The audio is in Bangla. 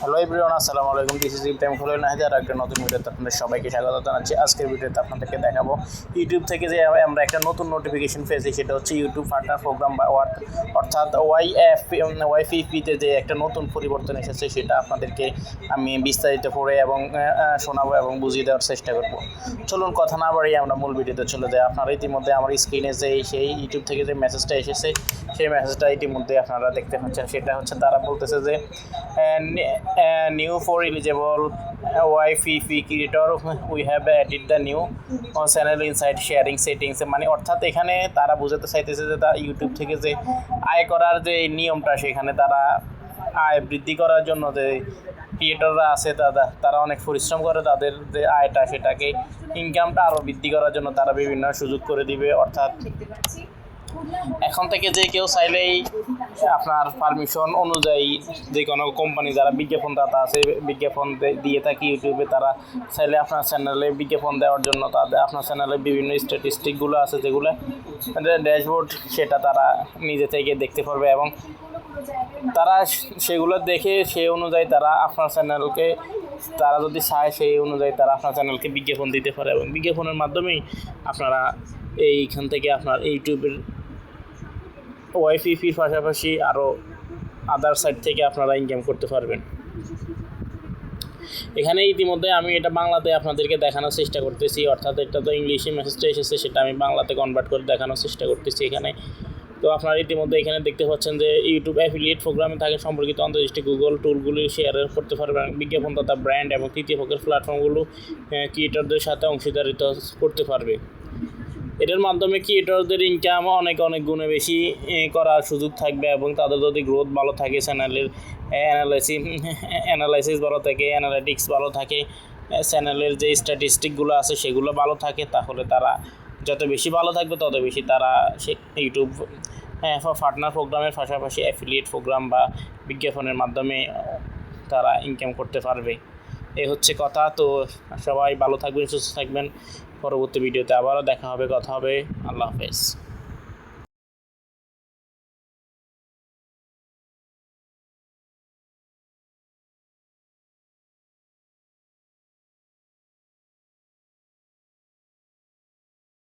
হ্যালো এভরিওয়ান আসসালামু আলাইকুম। দিস ইজ ইব্রাহিম খোলেন নাহিদ আর একটা নতুন ভিডিওতে আপনাদের সবাইকে স্বাগত জানাচ্ছি। আজকের ভিডিওতে আপনাদেরকে দেখাবো ইউটিউব থেকে যে আমরা একটা নতুন নোটিফিকেশন পেয়েছি, সেটা হচ্ছে ইউটিউব পার্টনার প্রোগ্রাম বা অর্থাৎ ওয়াই এফ ওয়াইফিপিতে যে একটা নতুন পরিবর্তন এসেছে, সেটা আপনাদেরকে আমি বিস্তারিত পড়ে এবং শোনাবো এবং বুঝিয়ে দেওয়ার চেষ্টা করব। চলুন কথা না বাড়িয়ে আমরা মূল ভিডিওতে চলে যাই। আপনারা ইতিমধ্যে আমার স্ক্রিনে যে সেই ইউটিউব থেকে যে মেসেজটা এসেছে, সেই মেসেজটা ইতিমধ্যে আপনারা দেখতে পাচ্ছেন। সেটা হচ্ছে, তারা বলতেছে যে new for eligible wifi creator we have added the new channel inside sharing settings মানে অর্থাৎ এখানে তারা বোঝাতে চাইতেছে যে তারা ইউটিউব থেকে যে আয় করার যে নিয়মটা, সেখানে তারা আয় বৃদ্ধি করার জন্য যে ক্রিয়েটররা আছে, তারা তারা অনেক পরিশ্রম করে তাদের যে আয়টা, সেটাকে ইনকামটা আরও বৃদ্ধি করার জন্য তারা বিভিন্ন সুযোগ করে দিবে। অর্থাৎ এখন থেকে যে কেউ চাইলেই আপনার পারমিশন অনুযায়ী যে কোনো কোম্পানি যারা বিজ্ঞাপনদাতা আছে, বিজ্ঞাপন দিয়ে থাকে ইউটিউবে তারা চাইলে আপনার চ্যানেলে বিজ্ঞাপন দেওয়ার জন্য তাদের, আপনার চ্যানেলে বিভিন্ন স্ট্যাটিস্টিকগুলো আছে যেগুলো ড্যাশবোর্ড সেটা তারা নিজে থেকে দেখতে পারবে এবং তারা সেগুলো দেখে সেই অনুযায়ী তারা আপনার চ্যানেলকে তারা যদি চায় সেই অনুযায়ী তারা আপনার চ্যানেলকে বিজ্ঞাপন দিতে পারে এবং বিজ্ঞাপনের মাধ্যমেই আপনারা এইখান থেকে আপনার ইউটিউবের ওয়াইফিপির পাশাপাশি আরও আদার সাইড থেকে আপনারা ইনকাম করতে পারবেন। এখানে ইতিমধ্যে আমি এটা বাংলাতে আপনাদেরকে দেখানোর চেষ্টা করতেছি, অর্থাৎ এটা তো ইংলিশে মেসেজটা এসেছে, সেটা আমি বাংলাতে কনভার্ট করে দেখানোর চেষ্টা করতেছি এখানে। তো আপনারা ইতিমধ্যে এখানে দেখতে পাচ্ছেন যে ইউটিউব অ্যাফিলিয়েট প্রোগ্রামে থাকে সম্পর্কিত অন্তর্দৃষ্টি গুগল টুলগুলি শেয়ার করতে পারবেন, বিজ্ঞাপনদাতা ব্র্যান্ড এবং তৃতীয় পক্ষের প্ল্যাটফর্মগুলো ক্রিয়েটরদের সাথে অংশীদারিত্ব করতে পারবে। এটার মাধ্যমে কি ক্রিয়েটরদের ইনকাম অনেক অনেক গুণে বেশি করার সুযোগ থাকবে এবং তাদের যদি গ্রোথ ভালো থাকে চ্যানেলের অ্যানালাইসিস অ্যানালাইসিস ভালো থাকে অ্যানালাইটিক্স ভালো থাকে চ্যানেলের যে স্ট্যাটিস্টিকগুলো আছে সেগুলো ভালো থাকে, তাহলে তারা যত বেশি ভালো থাকবে, তত বেশি তারা সে ইউটিউব হ্যাঁ পার্টনার প্রোগ্রামের পাশাপাশি অ্যাফিলিয়েট প্রোগ্রাম বা বিজ্ঞাপনের মাধ্যমে তারা ইনকাম করতে পারবে। এই হচ্ছে কথা। তো সবাই ভালো থাকবেন, সুস্থ থাকবেন। পরবর্তী ভিডিওতে আবারও দেখা হবে কথা হবে। আল্লাহ হাফেজ।